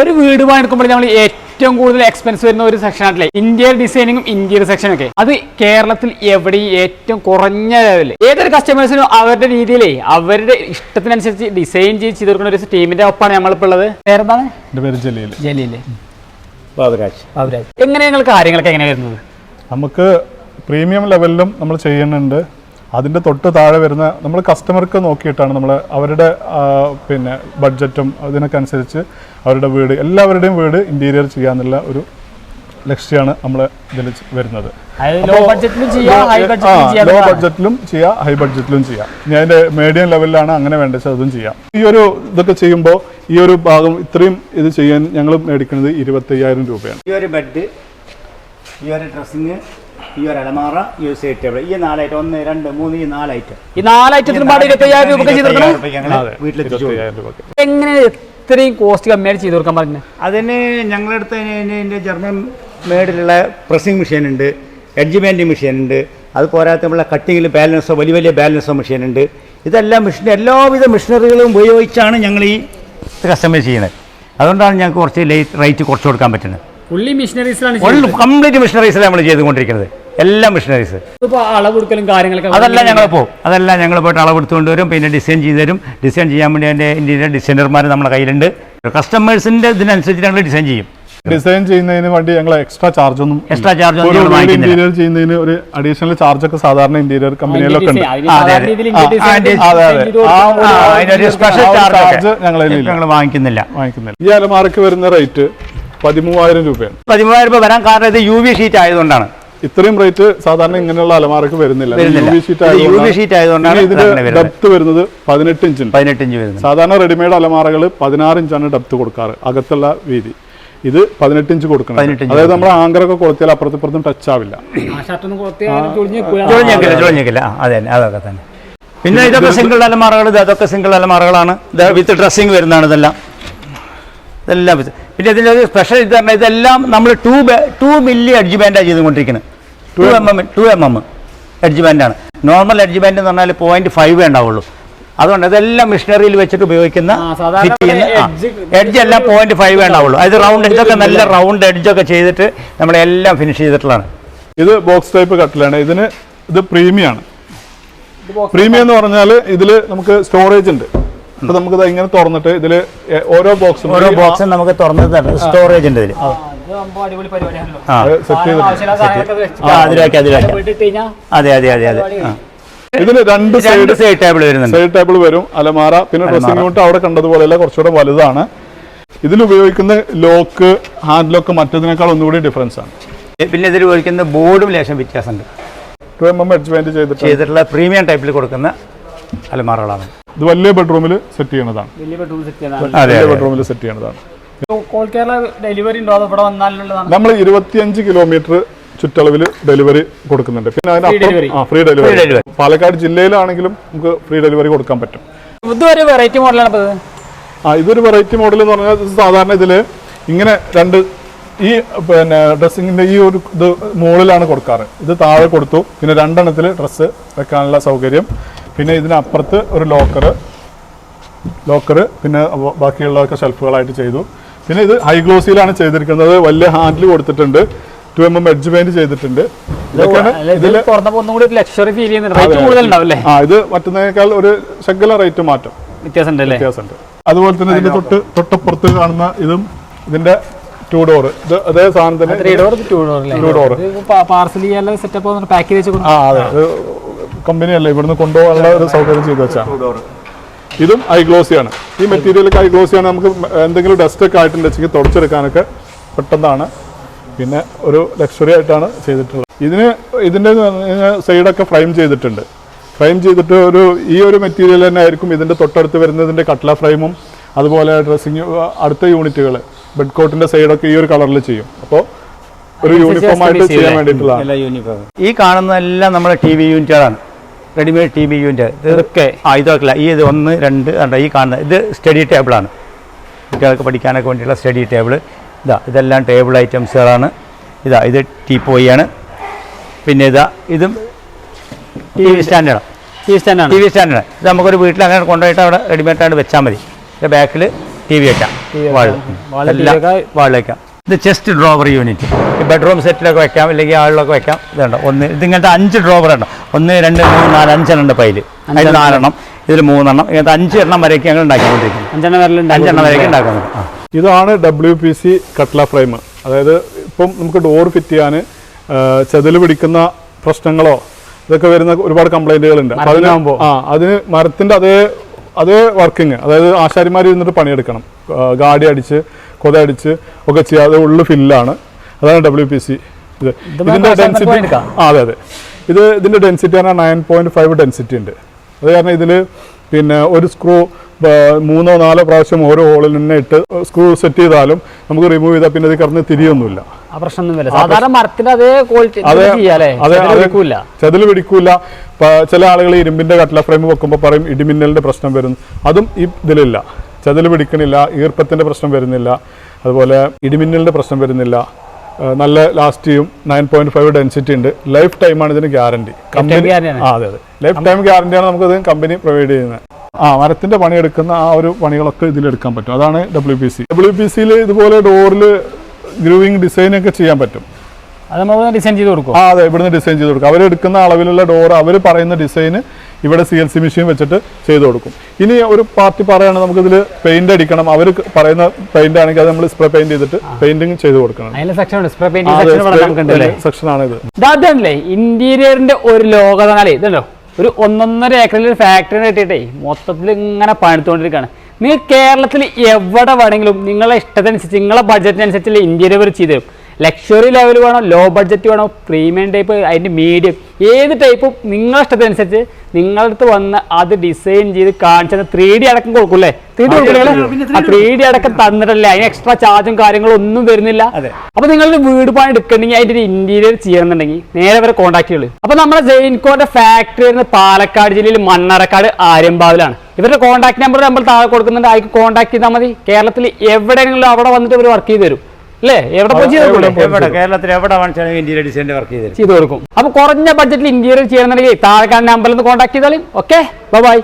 ഒരു വീട് പണിയെടുക്കുമ്പോൾ നമ്മൾ ഏറ്റവും കൂടുതൽ എക്സ്പെൻസ് വരുന്ന ഒരു സെക്ഷൻ ആണല്ലേ? ഇന്ത്യൻ ഡിസൈനിങ്ങും ഇന്ത്യൻ സെക്ഷൻ ഒക്കെ. അത് കേരളത്തിൽ എവിടെയും ഏറ്റവും കുറഞ്ഞ ലെവലിൽ ഏതൊരു കസ്റ്റമേഴ്സിനും അവരുടെ രീതിയിലേ അവരുടെ ഇഷ്ടത്തിനനുസരിച്ച് ഡിസൈൻ ചെയ്ത് ചെയ്ത് കൊടുക്കുന്ന ഒരു ടീമിന്റെ ഒപ്പമാണ് നമ്മളിപ്പോൾ ഉള്ളത്. എന്റെ പേര് ജലീൽ. ജലീൽ ബാബുരാജ്. അവരാജ് എങ്ങനെയാണ് കാര്യങ്ങളൊക്കെ വരുന്നത്? നമുക്ക് പ്രീമിയം ലെവലിലും നമ്മൾ ചെയ്യുന്നുണ്ട്. അതിന്റെ തൊട്ട് താഴെ വരുന്ന നമ്മൾ കസ്റ്റമർക്ക് നോക്കിയിട്ടാണ് നമ്മൾ അവരുടെ പിന്നെ ബഡ്ജറ്റും അതിനൊക്കെ അനുസരിച്ച് അവരുടെ വീട് എല്ലാവരുടെയും വീട് ഇന്റീരിയർ ചെയ്യാന്നുള്ള ഒരു ലക്ഷ്യമാണ് നമ്മൾ ഇതിൽ വരുന്നത്. ലോ ബഡ്ജറ്റിലും ചെയ്യാം ഹൈ ബഡ്ജറ്റിലും ലോ ചെയ്യാം ബഡ്ജറ്റിലും ചെയ്യാം ഹൈ ബഡ്ജറ്റിലും ചെയ്യാം. ഞാൻ അതിന്റെ മീഡിയം ലെവലിലാണ് അങ്ങനെ വേണ്ടത് അതും ചെയ്യാം. ഈ ഒരു ഇതൊക്കെ ചെയ്യുമ്പോൾ ഈ ഒരു ഭാഗം ഇത്രയും ഇത് ചെയ്യാൻ ഞങ്ങൾ മേടിക്കുന്നത് ഇരുപത്തയ്യായിരം രൂപയാണ്. ഈ ഒരു ബെഡ് ഈ ഒരു ഡ്രസ്സിങ് ഈ ഒരു അലമാറ ഈ ഒരു സൈഡ് ടേബിൾ ഈ നാലായിട്ട് ഒന്ന് രണ്ട് മൂന്ന് ഈ ഐറ്റം ഈ നാലൈറ്റത്തിനും പാടെ ഇരുപത്തി അയ്യായിരം രൂപ വീട്ടിലെത്തിച്ചു. ഇരുപത്തയ്യായിരം എങ്ങനെ ഇത്രയും കോസ്റ്റ് കമ്മിയായിട്ട് ചെയ്തു കൊടുക്കാൻ പറഞ്ഞു? അതിന് ഞങ്ങളടുത്ത് എന്റെ ജർമ്മൻ മേഡിലുള്ള പ്രസ്സിംഗ് മെഷീൻ ഉണ്ട് എഡ്ജ്മെന്റ് മെഷീൻ ഉണ്ട് അത് പോരാത്ത നമ്മളെ കട്ടിങ്ങിൽ ബാലൻസോ വലിയ വലിയ ബാലൻസോ മെഷീൻ ഉണ്ട്. ഇതെല്ലാം മെഷീൻ എല്ലാവിധ മെഷീനറികളും ഉപയോഗിച്ചാണ് ഞങ്ങൾ ഈ കസ്റ്റമൈസ് ചെയ്യുന്നത്. അതുകൊണ്ടാണ് ഞങ്ങൾക്ക് കുറച്ച് റേറ്റ് കുറച്ച് കൊടുക്കാൻ പറ്റുന്നത്. ഫുള്ളി മിഷനറീസിലാണ് കംപ്ലീറ്റ് മെഷീനറീസ് നമ്മൾ ചെയ്തുകൊണ്ടിരിക്കുന്നത്. എല്ലാ മിഷനറീസ് അളവെടുക്കലും കാര്യങ്ങളൊക്കെ അതെല്ലാം ഞങ്ങൾ പോകും. അതെല്ലാം ഞങ്ങൾ പോയിട്ട് അളവെടുത്തുകൊണ്ട് വരും പിന്നെ ഡിസൈൻ ചെയ്ത് തരും. ഡിസൈൻ ചെയ്യാൻ വേണ്ടി അതിന്റെ ഇന്ത്യയിലെ ഡിസൈനർമാർ നമ്മുടെ കയ്യിലുണ്ട്. കസ്റ്റമേഴ്സിന്റെ ഇതിനനുസരിച്ച് ഞങ്ങൾ ഡിസൈൻ ചെയ്യും. ഡിസൈൻ ചെയ്യുന്നതിന് വേണ്ടി ഞങ്ങൾ എക്സ്ട്രാ ചാർജ് ഒന്നും എക്സ്ട്രാ ചാർജ് ഒന്നും വാങ്ങിക്കുന്നില്ല. ഇന്റീരിയർ ചെയ്യുന്നതിന് ഒരു അഡീഷണൽ ചാർജ് ഒക്കെ സാധാരണ ഇന്റീരിയർ കമ്പനികളിലൊക്കെ ഉണ്ട്. സ്പെഷ്യൽ ചാർജ് ഞങ്ങൾ വാങ്ങിക്കുന്നില്ല. വാങ്ങിക്കുന്നില്ല. ഈ അലമാരക്ക് വരുന്ന റേറ്റ് പതിമൂവായിരം രൂപയാണ്. പതിമൂവായിരം രൂപ വരാൻ കാരണം ഇത് യു വി ഷീറ്റ് ആയതുകൊണ്ടാണ്. ഇത്രയും റേറ്റ് സാധാരണ ഇങ്ങനെയുള്ള അലമാരക്ക് വരുന്നില്ല. ഷീറ്റ് ആയതുകൊണ്ടാണ്. ഇതിന്റെ ഡെപ്ത് വരുന്നത്. പതിനെട്ട് ഇഞ്ച് പതിനെട്ട് ഇഞ്ച് വരുന്നത്. സാധാരണ റെഡിമെയ്ഡ് അലമാറകൾ പതിനാറ് ഇഞ്ചാണ് ഡെപ്ത് കൊടുക്കാറ്. അകത്തുള്ള വീതി. ഇത് പതിനെട്ട് ഇഞ്ച് കൊടുക്കണം. അതായത് നമ്മൾ ആങ്കറൊക്കെ കൊടുത്താൽ അപ്പുറത്തിപ്പുറത്തും ടച്ച് ആവില്ല. പിന്നെ ഇതൊക്കെ സിംഗിൾ അലമാറകൾ ഇതൊക്കെ അതൊക്കെ സിംഗിൾ അലമാറകളാണ് വിത്ത് ഡ്രസ്സിംഗ് വരുന്നതാണ് ഇതെല്ലാം. ഇതെല്ലാം പിന്നെ ഇതിന്റെ ഒരു സ്പെഷ്യൽ ഇത് പറഞ്ഞാൽ ഇതെല്ലാം നമ്മൾ ടു ടു മില്ലി എഡ്ജ് ബാൻഡാണ് ചെയ്തുകൊണ്ടിരിക്കുന്നത് two M M two M M edge ബാൻഡാണ് normal edge band എന്ന് പറഞ്ഞാൽ പോയിന്റ് ഫൈവ് ഉണ്ടാവുള്ളൂ. അതുകൊണ്ട് ഇതെല്ലാം മിഷനറിയിൽ വെച്ചിട്ട് ഉപയോഗിക്കുന്ന എഡ്ജ് എല്ലാം പോയിന്റ് ഫൈവ് ഉണ്ടാവുള്ളൂ. അത് റൗണ്ട് ഇതൊക്കെ നല്ല റൗണ്ട് എഡ്ജൊക്കെ ചെയ്തിട്ട് നമ്മളെല്ലാം ഫിനിഷ് ചെയ്തിട്ടുള്ളതാണ്. ഇത് ബോക്സ് ടൈപ്പ് കട്ടിലാണ് ഇതിന് ഇത് പ്രീമിയാണ് പ്രീമിയം എന്ന് പറഞ്ഞാൽ ഇതിൽ നമുക്ക് സ്റ്റോറേജ് ഉണ്ട്. അപ്പൊ നമുക്ക് ഇത് ഇങ്ങനെ തുറന്നിട്ട് ഇതിൽ ഓരോ ബോക്സും ഓരോ ബോക്സും നമുക്ക് തുറന്നത് സ്റ്റോറേജ് ഉണ്ട് ഇതിൽ. അതെ അതെ അതെ അതെ. ഇതിന് രണ്ട് സൈഡ് സൈഡ് ടേബിൾ വരുന്നുണ്ട്. സൈഡ് ടേബിൾ വരും അലമാര പിന്നെ ഡ്രസ്സിംഗ് യൂണിറ്റ് അവിടെ കണ്ടതുപോലെയല്ല കുറച്ചുകൂടെ വലുതാണ്. ഇതിൽ ഉപയോഗിക്കുന്ന ലോക്ക് ഹാൻഡ് ലോക്ക് മറ്റതിനേക്കാൾ ഒന്നുകൂടി ഡിഫറൻസ് ആണ്. പിന്നെ ഇതിൽ ഉപയോഗിക്കുന്ന ബോർഡും ലേശം വ്യത്യാസമുണ്ട്. ടു എം എം എഡ്ജ്മെന്റ് ചെയ്തിട്ടുള്ള പ്രീമിയം ടൈപ്പിൽ കൊടുക്കുന്ന അലമാറകളാണ് ഇത് വലിയ ബെഡ്റൂമിൽ സെറ്റ് ചെയ്യണതാണ്. വലിയ ബെഡ്റൂമിൽ സെറ്റ് ചെയ്യുന്നതാണ് വലിയ ബെഡ്റൂമിൽ സെറ്റ് ചെയ്യണതാണ്. കേരള ഡെലിവറി ഉണ്ടോ അതോ ഇവിടെ വന്നാലുള്ളതാണ്? നമ്മൾ ഇരുപത്തിയഞ്ച് കിലോമീറ്റർ ചുറ്റളവിൽ ഡെലിവറി കൊടുക്കുന്നുണ്ട്. പിന്നെ. അതിനപ്പുറം ആ ഫ്രീ ഡെലിവറി പാലക്കാട് ജില്ലയിലാണെങ്കിലും നമുക്ക് ഫ്രീ ഡെലിവറി കൊടുക്കാൻ പറ്റും. ഇതൊരു വെറൈറ്റി മോഡലാണ് ആ ഇതൊരു വെറൈറ്റി മോഡൽ എന്ന് പറഞ്ഞാൽ സാധാരണ ഇതിൽ ഇങ്ങനെ രണ്ട് ഈ പിന്നെ ഡ്രസ്സിങ്ങിന്റെ ഈ ഒരു ഇത് മുകളിലാണ് കൊടുക്കാറ്. ഇത് താഴെ കൊടുത്തു. പിന്നെ രണ്ടെണ്ണത്തിൽ ഡ്രസ്സ് വെക്കാനുള്ള സൗകര്യം. പിന്നെ ഇതിനപ്പുറത്ത് ഒരു ലോക്കറ് ലോക്കറ് പിന്നെ ബാക്കിയുള്ളതൊക്കെ ഷെൽഫുകളായിട്ട് ചെയ്തു. പിന്നെ ഇത് ഹൈ ഗ്ലോസിയിലാണ് ചെയ്തിരിക്കുന്നത്. വലിയ ഹാൻഡിൽ കൊടുത്തിട്ടുണ്ട്. Two M M edge paint ചെയ്തിട്ടുണ്ട് ആ ഇത് മറ്റുന്നതിനേക്കാൾ ഒരു ശകല റേറ്റ് മാറ്റം. വ്യത്യാസം വ്യത്യാസമുണ്ട്. അതുപോലെ തന്നെ ഇതിന്റെ തൊട്ട് തൊട്ടപ്പുറത്ത് കാണുന്ന ഇതും ഇതിന്റെ ടു ഡോർ ഇത് അതേ സാധനം തന്നെ ടു ഡോർ. പാർസൽ ചെയ്യാനുള്ള സെറ്റപ്പ് പാക്ക് ചെയ്ത് ആ അതെ. കമ്പനി അല്ല ഇവിടുന്ന് കൊണ്ടുപോകാനുള്ള ഒരു സൗകര്യം ചെയ്തു വെച്ചാൽ ഇതും ഐ ഗ്ലോസിയാണ് ഈ മെറ്റീരിയലൊക്കെ ഐ ഗ്ലോസിയാണ് നമുക്ക് എന്തെങ്കിലും ഡസ്റ്റ് ഒക്കെ ആയിട്ടുണ്ടെങ്കിൽ തുടച്ചെടുക്കാനൊക്കെ പെട്ടെന്നാണ്. പിന്നെ ഒരു ലക്ഷറി ആയിട്ടാണ് ചെയ്തിട്ടുള്ളത്. ഇതിന് ഇതിന്റെ സൈഡൊക്കെ ഫ്രെയിം ചെയ്തിട്ടുണ്ട്. ഫ്രെയിം ചെയ്തിട്ട് ഒരു ഈ ഒരു മെറ്റീരിയൽ തന്നെ ആയിരിക്കും ഇതിന്റെ തൊട്ടടുത്ത് വരുന്നതിന്റെ കട്ട്ല ഫ്രെയിമും അതുപോലെ ഡ്രസ്സിങ് അടുത്ത യൂണിറ്റുകൾ ബെഡ് കോട്ടിന്റെ സൈഡൊക്കെ ഈ ഒരു കളറിൽ ചെയ്യും. അപ്പോൾ ഒരു യൂണിഫോം ആയിട്ട് ചെയ്യാൻ യൂണിഫോം ഈ കാണുന്നതെല്ലാം നമ്മുടെ ടി വി യൂണിറ്റുകളാണ് റെഡിമെയ്ഡ് ടി വി യുവിന്റെ ഇതൊക്കെ ആ ഇതൊക്കെ ഈ ഇത് ഒന്ന് രണ്ട് ഈ കാണുന്ന ഇത് സ്റ്റഡി ടേബിളാണ് കുട്ടികൾക്ക് പഠിക്കാനൊക്കെ വേണ്ടിയുള്ള സ്റ്റഡി ടേബിൾ ഇതാ ഇതെല്ലാം ടേബിൾ ഐറ്റംസുകളാണ് ഇതാ ഇത് ടീപ്പോയാണ് പിന്നെ ഇതാ ഇതും ടി വി സ്റ്റാൻഡാണ് വി സ്റ്റാൻഡാണ് ടി വി സ്റ്റാൻഡാണ് ഇത് നമുക്കൊരു വീട്ടിൽ അങ്ങനെ കൊണ്ടുപോയിട്ട് അവിടെ റെഡിമെയ്ഡായിട്ട് വെച്ചാൽ മതി. ഇതിന്റെ ബാക്കിൽ ടി വി വെക്കാം. വാൾ. എല്ലാം വാൾ ഇത് ചെസ്റ്റ് ഡ്രോവർ യൂണിറ്റ് ഈ ബെഡ്റൂം സെറ്റിലൊക്കെ വെക്കാം അല്ലെങ്കിൽ ആളിലൊക്കെ വെക്കാം. ഇതുണ്ട്. ഒന്ന് ഇതിങ്ങനത്തെ അഞ്ച് ഡ്രോവർ ഉണ്ട്. ഒന്ന് രണ്ട് മൂന്ന് നാല് അഞ്ചെണ്ണം ഉണ്ട് പൈൽ. അതിൽ നാലെണ്ണം ഇതിൽ മൂന്നെണ്ണം. ഇങ്ങനത്തെ അഞ്ച് എണ്ണം വരെയൊക്കെ ഞങ്ങൾ ഉണ്ടാക്കിക്കൊണ്ടിരിക്കുന്നത് അഞ്ചെണ്ണം വരെ അഞ്ചെണ്ണം വരെയൊക്കെ ഉണ്ടാക്കുന്നത് ഇതാണ് ഡബ്ല്യു പി സി കട്ട്ല ഫ്രെയിം. അതായത് ഇപ്പം നമുക്ക് ഡോർ ഫിറ്റ് ചെയ്യാൻ ചെതിൽ പിടിക്കുന്ന പ്രശ്നങ്ങളോ ഇതൊക്കെ വരുന്ന ഒരുപാട് കംപ്ലൈന്റുകൾ ഉണ്ട് അതിനാകുമ്പോൾ അതിന് ആ അതിന് മരത്തിന്റെ അതേ അതേ വർക്കിംഗ് അതായത് ആശാരിമാർ ഇരുന്നിട്ട് പണിയെടുക്കണം. ഗാഡി അടിച്ച് കൊത അടിച്ച് ഒക്കെ ചെയ്യാതെ ഉള്ള ഫില്ലാണ്. അതാണ് ഡബ്ല്യു പി സി ഇത് ഇതിന്റെ ഇതിന്റെ ഡെൻസിറ്റി ആ അതെ അതെ. ഇത് ഇതിന്റെ ഡെൻസിറ്റി പറഞ്ഞാൽ നയൻ പോയിന്റ് ഫൈവ് ഡെൻസിറ്റി ഉണ്ട്. അത് കാരണം ഇതിൽ പിന്നെ ഒരു സ്ക്രൂ മൂന്നോ നാലോ പ്രാവശ്യം ഓരോ ഹോളിൽ തന്നെ ഇട്ട് സ്ക്രൂ സെറ്റ് ചെയ്താലും നമുക്ക് റിമൂവ് ചെയ്താൽ പിന്നെ ഇത് കറന്ന് തിരിയൊന്നുമില്ല. അതേ അതെ അതെ ചെതൽ അതെ. പിടിക്കൂല. ചില ആളുകൾ ഇരുമ്പിന്റെ കട്ടില ഫ്രെയിം വെക്കുമ്പോൾ പറയും ഇടിമിന്നലിന്റെ പ്രശ്നം വരും. അതും ഈ ഇതിലില്ല. ചെതിൽ പിടിക്കണില്ല ഈർപ്പത്തിന്റെ പ്രശ്നം വരുന്നില്ല അതുപോലെ ഇടിമിന്നലിന്റെ പ്രശ്നം വരുന്നില്ല. നല്ല ലാസ്റ്റ് ചെയ്യും നയൻ പോയിന്റ് ഫൈവ് ഡെൻസിറ്റി ഉണ്ട്. ലൈഫ് ടൈമാണ് ഇതിന് ഗ്യാരണ്ടി കമ്പനി. ആ അതെ അതെ. ലൈഫ് ടൈം ഗ്യാരണ്ടിയാണ് ഇത് കമ്പനി പ്രൊവൈഡ് ചെയ്യുന്നത്. ആ മരത്തിന്റെ പണിയെടുക്കുന്ന ആ ഒരു പണികളൊക്കെ ഇതിൽ എടുക്കാൻ പറ്റും. അതാണ് W P C W P സിയിൽ ഇതുപോലെ ഡോറിൽ ഗ്രൂവിങ് ഡിസൈൻ ഒക്കെ ചെയ്യാൻ പറ്റും. അത് ഡിസൈൻ ചെയ്ത് കൊടുക്കും. ആ അതെ ഇവിടുന്ന് ഡിസൈൻ ചെയ്ത് കൊടുക്കും. അവരെടുക്കുന്ന അളവിലുള്ള ഡോർ അവർ പറയുന്ന ഡിസൈന് ഇവിടെ സി എൽ സി മെഷീൻ വെച്ചിട്ട് ചെയ്തു കൊടുക്കും. ഇനി ഒരു പാർട്ടി പറയുകയാണെങ്കിൽ നമുക്കിതിൽ പെയിന്റ് അടിക്കണം. അവർ പറയുന്ന പെയിന്റ് ആണെങ്കിൽ അത് നമ്മൾ സ്പ്രേ പെയിന്റ് ചെയ്തിട്ട് പെയിന്റിങ് ചെയ്ത് കൊടുക്കണം. സെക്ഷനാണ് ഇത്. ഇന്റീരിയറിന്റെ ഒരു ലോകം എന്നാലേ ഇതല്ലോ ഒരു ഒന്നൊന്നര ഏക്കറിൽ ഒരു ഫാക്ടറി കിട്ടിയിട്ടേ മൊത്തത്തിൽ ഇങ്ങനെ പണിത്തുകൊണ്ടിരിക്കുകയാണ് നിങ്ങൾ കേരളത്തിൽ എവിടെ വേണമെങ്കിലും നിങ്ങളെ ഇഷ്ടത്തിനനുസരിച്ച് നിങ്ങളെ ബഡ്ജറ്റിനനുസരിച്ചുള്ള ഇന്റീരിയർ ചെയ്ത് തരും. ലക്ഷറി ലെവൽ വേണോ ലോ ബഡ്ജറ്റ് വേണോ പ്രീമിയം ടൈപ്പ് അതിന്റെ മീഡിയം ഏത് ടൈപ്പും നിങ്ങളെ ഇഷ്ടത്തിനനുസരിച്ച് നിങ്ങളുടെ അടുത്ത് വന്ന് അത് ഡിസൈൻ ചെയ്ത് കാണിച്ചത് ത്രീ ഡി അടക്കം കൊടുക്കൂല്ലേ ത്രീ ഡി കൊടുക്കില്ല ത്രീ ഡി അടക്കം തന്നിട്ടല്ലേ? അതിന് എക്സ്ട്രാ ചാർജും കാര്യങ്ങളും ഒന്നും വരുന്നില്ല. അതെ. അപ്പൊ നിങ്ങളുടെ വീട് പണി എടുക്കണമെങ്കിൽ അതിന്റെ ഒരു ഇന്റീരിയർ ചെയ്യണമെന്നുണ്ടെങ്കിൽ നേരെ വരെ കോൺടാക്ട് ചെയ്യുള്ളൂ അപ്പൊ നമ്മുടെ ജെയിൻകോന്റെ ഫാക്ടറി വരുന്നത് പാലക്കാട് ജില്ലയിൽ മണ്ണറക്കാട് ആര്യമ്പാവിലാണ്. ഇവരുടെ കോൺടാക്ട് നമ്പർ നമ്മൾ താഴെ കൊടുക്കുന്നുണ്ട്. അതിക്ക് കോൺടാക്ട് ചെയ്താൽ മതി. കേരളത്തിൽ എവിടെയെങ്കിലും അവിടെ വന്നിട്ട് ഇവർ വർക്ക് ചെയ്ത് തരും. അല്ലേ എവിടെ എവിടെ കേരളത്തിൽ എവിടെ വർക്ക് ചെയ്ത് കൊടുക്കും. അപ്പൊ കുറഞ്ഞ ബഡ്ജറ്റിൽ ഇന്റീരിയർ ചെയ്യണമെന്നുണ്ടെങ്കിൽ താഴെ നമ്പറിൽ നിന്ന് കോൺടാക്ട് ചെയ്താലും ഓക്കെ ബൈ